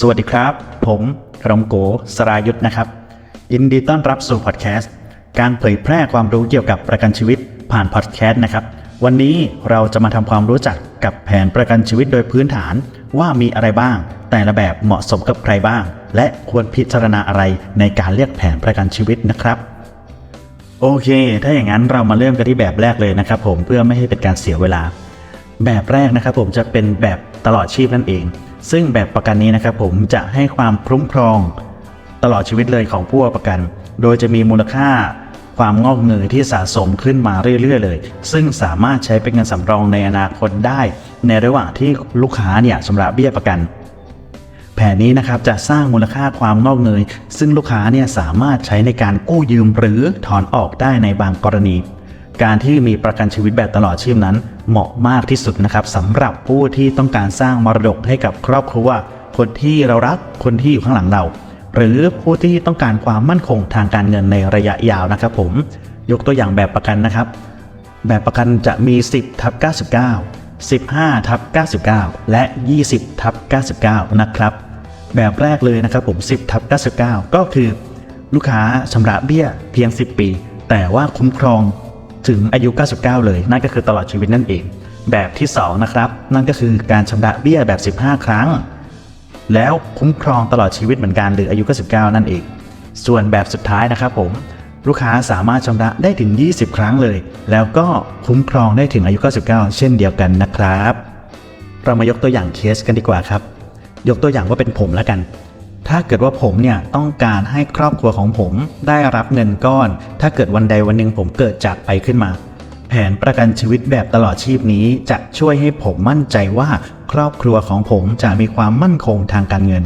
สวัสดีครับ ผมรมโกสรายุทธนะครับ ยินดีต้อนรับสู่พอดแคสต์การเผยแพร่ความรู้เกี่ยวกับประกันชีวิตผ่านพอดแคสต์นะครับ วันนี้เราจะมาทำความรู้จักกับแผนประกันชีวิตโดยพื้นฐาน ว่ามีอะไรบ้าง แต่ละแบบเหมาะสมกับใครบ้าง และควรพิจารณาอะไรในการเลือกแผนประกันชีวิตนะครับ โอเค ถ้าอย่างนั้นเรามาเริ่มกันที่แบบแรกเลยนะครับผมเพื่อไม่ให้เป็นการเสียเวลา แบบแรกนะครับผมจะเป็นแบบตลอดชีพนั่นเอง ซึ่งแบบประกันนี้นะครับผมจะให้ความคุ้มครองตลอดชีวิตเลยของผู้ประกัน โดยจะมีมูลค่าความงอกเงยที่สะสมขึ้นมาเรื่อยๆ เลย ซึ่งสามารถใช้เป็นเงินสำรองในอนาคตได้ ในระหว่างที่ลูกค้าเนี่ยชำระเบี้ยประกัน แผนนี้นะครับจะสร้างมูลค่าความงอกเงย ซึ่งลูกค้าเนี่ยสามารถใช้ในการกู้ยืมหรือถอนออกได้ในบางกรณี การที่มีประกันชีวิตแบบตลอดชีพนั้น เหมาะมากที่สุดนะครับสำหรับผู้ที่ต้องการสร้างมรดกให้กับครอบครัว คนที่เรารักคนที่อยู่ข้างหลังเรา หรือผู้ที่ต้องการความมั่นคงทางการเงินในระยะยาวนะครับ ผมยกตัวอย่างแบบประกันนะครับ แบบประกันจะมี 10ทับ99 15ทับ99 และ 20ทับ99 นะครับ แบบแรกเลยนะครับผม 10ทับ99 ก็คือ ลูกค้าชำระเบี้ยเพียง 10 ปี แต่ว่าคุ้มครอง ถึงอายุ 99 เลย นั่นก็คือตลอดชีวิตนั่นเอง แบบที่ 2 นะครับ นั่นก็คือการชำระเบี้ยแบบ 15 ครั้ง แล้วคุ้มครองตลอดชีวิตเหมือนกันหรืออายุ 99 นั่นเอง ส่วนแบบสุดท้ายนะครับผมลูกค้าสามารถชำระได้ถึง 20 ครั้งเลย แล้วก็คุ้มครองได้ถึงอายุ 99 เช่นเดียวกันนะครับ เรามายกตัวอย่างเคสกันดีกว่าครับ ยกตัวอย่างว่าเป็นผมแล้วกัน ถ้าเกิดว่าผมเนี่ยต้องการให้ครอบครัวของผมได้รับเงินก้อน ถ้าเกิดวันใดวันหนึ่งผมเกิดจากไปขึ้นมา แผนประกันชีวิตแบบตลอดชีพนี้จะช่วยให้ผมมั่นใจว่าครอบครัวของผมจะมีความมั่นคงทางการเงิน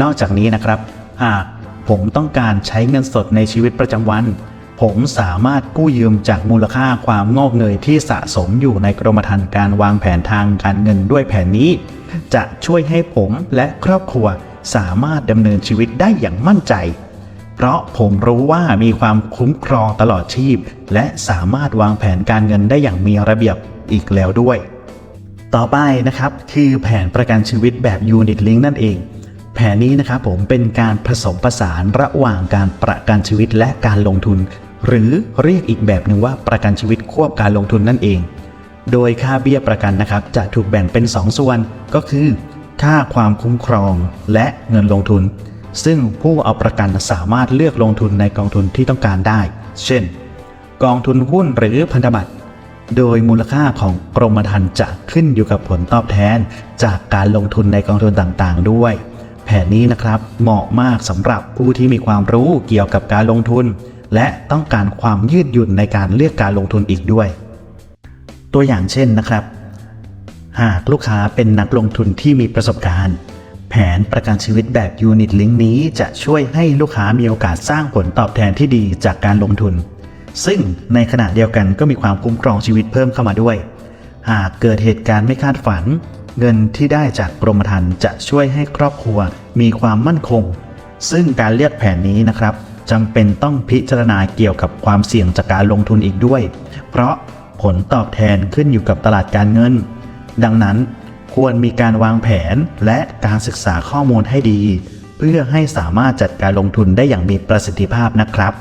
นอกจากนี้นะครับ หากผมต้องการใช้เงินสดในชีวิตประจำวัน ผมสามารถกู้ยืมจากมูลค่าความงอกเงยที่สะสมอยู่ในกรมธรรม์การวางแผนทางการเงินด้วยแผนนี้ จะช่วยให้ผมและครอบครัว สามารถดำเนินชีวิตได้อย่างมั่นใจ เพราะผมรู้ว่ามีความคุ้มครองตลอดชีพ และสามารถวางแผนการเงินได้อย่างมีระเบียบอีกแล้วด้วย ต่อไปนะครับคือแผนประกันชีวิตแบบ Unit Link นั่นเอง แผนนี้นะครับผมเป็นการผสมผสานระหว่างการประกันชีวิตและการลงทุน หรือเรียกอีกแบบหนึ่งว่าประกันชีวิตควบการลงทุนนั่นเองโดยค่าเบี้ยประกันนะครับจะถูกแบ่งเป็น 2 ส่วนก็คือ ค่าความคุ้มครองและเงินลงทุน ซึ่งผู้เอาประกันสามารถเลือกลงทุนในกองทุนที่ต้องการได้ เช่น กองทุนหุ้นหรือพันธบัตร โดยมูลค่าของกรมธรรม์จะขึ้นอยู่กับผลตอบแทน จากการลงทุนในกองทุนต่างๆ ด้วย แผนนี้นะครับเหมาะมากสำหรับผู้ที่มีความรู้เกี่ยวกับการลงทุน และต้องการความยืดหยุ่นในการเลือกการลงทุนอีกด้วย ตัวอย่างเช่นนะครับ หากลูกค้าเป็นนักลงทุนที่มีประสบการณ์ แผนประกันชีวิตแบบ Unit Link นี้จะช่วยให้ลูกค้ามีโอกาสสร้างผลตอบแทนที่ดีจากการลงทุน ซึ่งในขณะเดียวกันก็มีความคุ้มครองชีวิตเพิ่มเข้ามาด้วย หากเกิดเหตุการณ์ไม่คาดฝัน เงินที่ได้จากกรมธรรม์จะช่วยให้ครอบครัวมีความมั่นคง ซึ่งการเลือกแผนนี้นะครับจำเป็นต้องพิจารณาเกี่ยวกับความเสี่ยงจากการลงทุนอีกด้วย เพราะผลตอบแทนขึ้นอยู่กับตลาดการเงิน ดังนั้นควรมีการวางแผนและการศึกษาข้อมูลให้ดี เพื่อให้สามารถจัดการลงทุนได้อย่างมีประสิทธิภาพนะครับ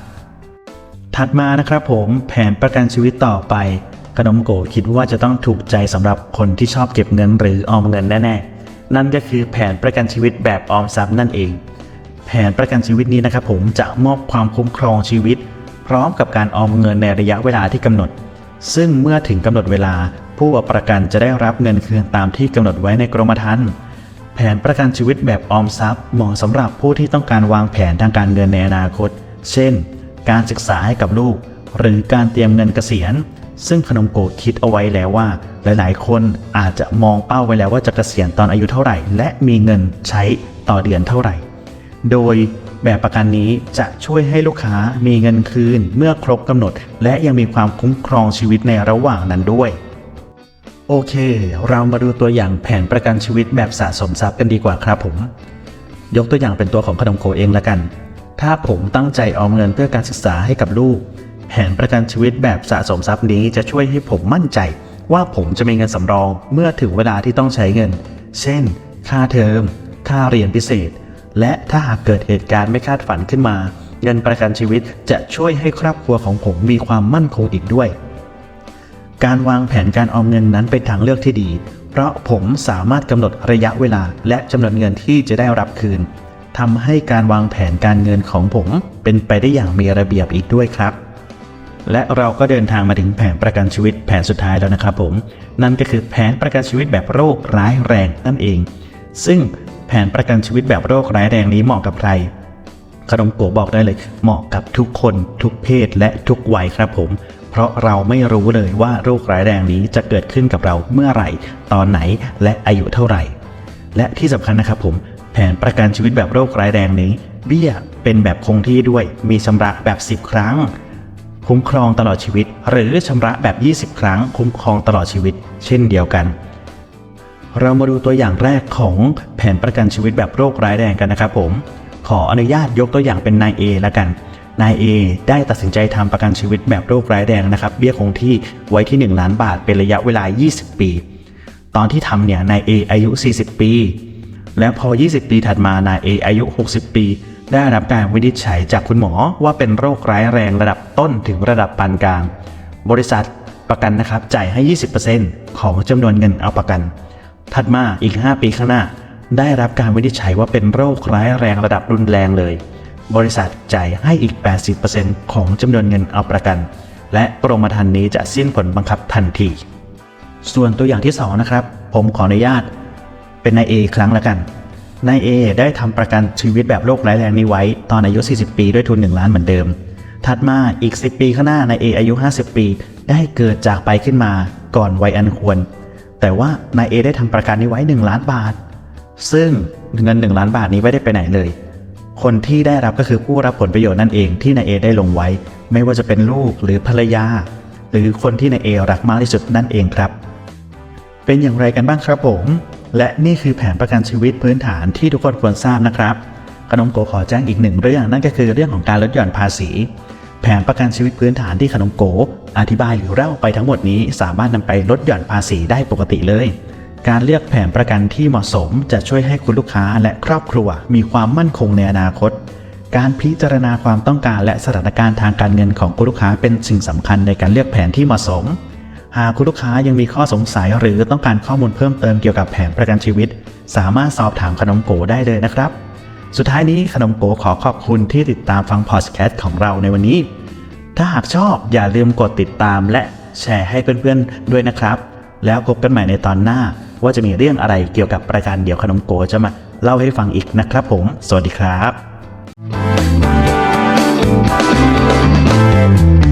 ถัดมานะครับผมแผนประกันชีวิตต่อไป ขนมโกคิดว่าจะต้องถูกใจสำหรับคนที่ชอบเก็บเงินหรือออมเงินแน่ๆ นั่นก็คือแผนประกันชีวิตแบบออมทรัพย์นั่นเอง แผนประกันชีวิตนี้นะครับผมจะมอบความคุ้มครองชีวิต พร้อมกับการออมเงินในระยะเวลาที่กำหนด ซึ่งเมื่อถึงกำหนดเวลา ผู้เอาประกันจะได้รับเงินคืนตามที่กำหนดไว้ในกรมธรรม์แผนประกันชีวิตแบบออมทรัพย์เหมาะสำหรับผู้ที่ต้องการวางแผนทางการเงินในอนาคต เช่น การศึกษาให้กับลูก หรือการเตรียมเงินเกษียณ ซึ่งขนมโกคิดเอาไว้แล้วว่า หลายๆ คนอาจจะมองเป้าไว้แล้วว่าจะเกษียณตอนอายุเท่าไหร่ และมีเงินใช้ต่อเดือนเท่าไหร่ โดยแบบประกันนี้จะช่วยให้ลูกค้ามีเงินคืนเมื่อครบกำหนด และยังมีความคุ้มครองชีวิตในระหว่างนั้นด้วย โอเค เรามาดูตัวอย่างแผนประกันชีวิตแบบสะสมทรัพย์กันดีกว่าครับผม ยกตัวอย่างเป็นตัวของขนมโคเองละกัน ถ้าผมตั้งใจออมเงินเพื่อการศึกษาให้กับลูก แผนประกันชีวิตแบบสะสมทรัพย์นี้จะช่วยให้ผมมั่นใจ ว่าผมจะมีเงินสำรองเมื่อถึงเวลาที่ต้องใช้เงิน เช่น ค่าเทอม ค่าค่าเรียนพิเศษ และถ้าหากเกิดเหตุการณ์ไม่คาดฝันขึ้นมา เงินประกันชีวิตจะช่วยให้ครอบครัวของผมมีความมั่นคงอีกด้วย การวางแผนการออมเงินนั้นเป็นทางเลือกที่ดี เพราะผมสามารถกำหนดระยะเวลาและจำนวนเงินที่จะได้รับคืนทำให้การวางแผนการเงินของผม เป็นไปได้อย่างมีระเบียบอีกด้วยครับ และเราก็เดินทางมาถึงแผนประกันชีวิตแผนสุดท้ายแล้วนะครับผม นั่นก็คือแผนประกันชีวิตแบบโรคร้ายแรงนั่นเอง ซึ่งแผนประกันชีวิตแบบโรคร้ายแรงนี้เหมาะกับใครขนมโกบอกได้เลยเหมาะกับทุกคนทุกเพศและทุกวัยครับผม เพราะเราไม่รู้เลยว่าโรคร้ายแรงนี้จะเกิดขึ้นกับเราเมื่อไหร่ ตอนไหนและอายุเท่าไหร่ และที่สำคัญนะครับผมแผนประกันชีวิตแบบโรคร้ายแรงนี้ เบี้ยเป็นแบบคงที่ด้วยมีชำระแบบ 10 ครั้ง คุ้มครองตลอดชีวิต หรือชำระแบบ 20 ครั้ง คุ้มครองตลอดชีวิต เช่นเดียวกัน เรามาดูตัวอย่างแรกของแผนประกันชีวิตแบบโรคร้ายแรงกันนะครับผมขออนุญาตยกตัวอย่างเป็นนาย A ละกัน นาย A ได้ตัดสินใจทำประกันชีวิตแบบโรคร้ายแรงนะครับเบี้ยคงที่ไว้ที่ 1 ล้านบาทเป็นระยะเวลา 20 ปี ตอนที่ทำเนี่ยนาย A อายุ 40 ปี แล้วพอ 20 ปีถัดมานาย A อายุ 60 ปี ได้รับการวินิจฉัยจากคุณหมอว่าเป็นโรคร้ายแรงระดับต้นถึงระดับปานกลาง บริษัทประกันนะครับจ่ายให้ 20%ของจำนวนเงินเอาประกัน ถัดมาอีก 5 ปีข้างหน้า ได้รับการวินิจฉัยว่าเป็นโรคร้ายแรงระดับรุนแรงเลย บริษัทจ่ายให้อีก 80%ของจำนวนเงินเอาประกัน และกรมธรรม์นี้จะสิ้นผลบังคับทันที ส่วนตัวอย่างที่ 2 นะครับ ผมขออนุญาต เป็นนายเอครั้งละกันนายเอได้ทำประกันชีวิตแบบโรคร้ายแรงนี้ไว้ ตอนอายุ 40 ปีด้วยทุน 1 ล้านเหมือนเดิม ถัดมาอีก 10 ปีข้างหน้านายเออายุ 50 ปี ได้เกิดจากไปขึ้นมาก่อนวัยอันควร แต่ว่านายเอได้ทำประกันนี้ไว้ 1 ล้านบาท ซึ่งเงิน 1 ล้านบาทนี้ไม่ได้ไปไหนเลย คนที่ได้รับก็คือผู้รับผลประโยชน์นั่นเองที่นายเอได้ลงไว้ ไม่ว่าจะเป็นลูกหรือภรรยา หรือคนที่นายเอรักมากที่สุดนั่นเองครับ เป็นอย่างไรกันบ้างครับผม และนี่คือแผนประกันชีวิตพื้นฐานที่ทุกคนควรทราบนะครับขนมโกขอแจ้งอีกหนึ่งเรื่องนั่นก็คือเรื่องของการลดหย่อนภาษี แผนประกันชีวิตพื้นฐานที่ขนมโก อธิบายหรือเล่าไปทั้งหมดนี้สามารถนำไปลดหย่อนภาษีได้ปกติเลย การเลือกแผนประกันที่เหมาะสมจะช่วยให้คุณลูกค้าและครอบครัว มีความมั่นคงในอนาคต การพิจารณาความต้องการและสถานการณ์ทางการเงินของคุณลูกค้าเป็นสิ่งสำคัญในการเลือกแผนที่เหมาะสม หากคุณลูกค้ายังมีข้อสงสัยหรือต้องการข้อมูลเพิ่มเติมเกี่ยวกับแผนประกันชีวิต สามารถสอบถามขนมโกได้เลยนะครับ สุดท้ายนี้ขนมโกขอขอบคุณที่ติดตามฟังพอดแคสต์ของเราในวันนี้ ถ้าหากชอบอย่าลืมกดติดตามและแชร์ให้เพื่อนๆด้วยนะครับ แล้วพบกันใหม่ในตอนหน้า ว่าจะมีเรื่องอะไรเกี่ยวกับประการเดี่ยวขนมโกจะมาเล่าให้ฟังอีกนะครับผม สวัสดีครับ